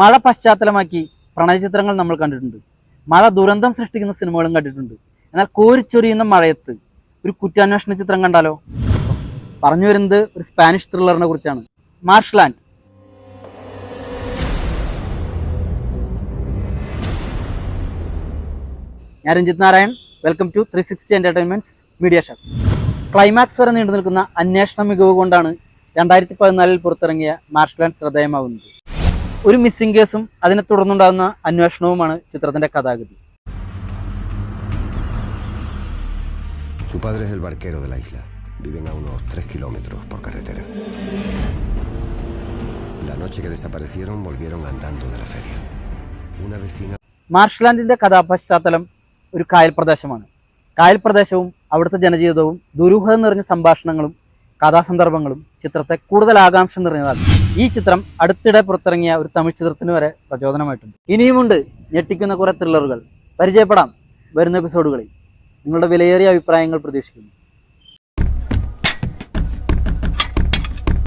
മഴ പശ്ചാത്തലമാക്കി പ്രണയ ചിത്രങ്ങൾ നമ്മൾ കണ്ടിട്ടുണ്ട്. മഴ ദുരന്തം സൃഷ്ടിക്കുന്ന സിനിമകളും കണ്ടിട്ടുണ്ട്. എന്നാൽ കോരിച്ചൊരിയുന്ന മഴയത്ത് ഒരു കുറ്റാന്വേഷണ ചിത്രം കണ്ടാലോ? പറഞ്ഞു വരുന്നത് ഒരു സ്പാനിഷ് ത്രില്ലറിനെ കുറിച്ചാണ്. മാർഷ്ലാൻഡ് ഞാൻ Ranjith Narayan. Welcome to three sixty entertainments media show climax വരെ നീണ്ടു നിൽക്കുന്ന അന്വേഷണ മികവ് കൊണ്ടാണ് രണ്ടായിരത്തി പതിനാലിൽ പുറത്തിറങ്ങിയ മാർഷ്ലാൻഡ് ശ്രദ്ധേയമാകുന്നത് ഒരു മിസ്സിംഗ് കേസും അതിനെ തുടർന്നുണ്ടാകുന്ന അന്വേഷണവുമാണ് ചിത്രത്തിന്റെ കഥാഗതി Su padre es el barquero de la isla. Viven a unos 3 kilómetros por carretera. La noche que desaparecieron volvieron andando de la feria. Una vecina മാർഷ്ലാൻഡിന്റെ കഥാപശ്ചാത്തലം ഒരു കായൽ പ്രദേശമാണ് കായൽ പ്രദേശവും അവിടുത്തെ ജനജീവിതവും ദുരൂഹത നിറഞ്ഞ സംഭാഷണങ്ങളും കഥാസന്ദർഭങ്ങളും ചിത്രത്തെ കൂടുതൽ ആകാംക്ഷ നിറഞ്ഞതാണ് ഈ ചിത്രം അടുത്തിടെ പുറത്തിറങ്ങിയ ഒരു തമിഴ് ചിത്രത്തിന് വരെ പ്രചോദനമായിട്ടുണ്ട്. ഇനിയുമുണ്ട് ഞെട്ടിക്കുന്ന കുറെ ത്രില്ലറുകൾ പരിചയപ്പെടാം വരുന്ന എപ്പിസോഡുകളിൽ നിങ്ങളുടെ വിലയേറിയ അഭിപ്രായങ്ങൾ പ്രതീക്ഷിക്കുന്നു.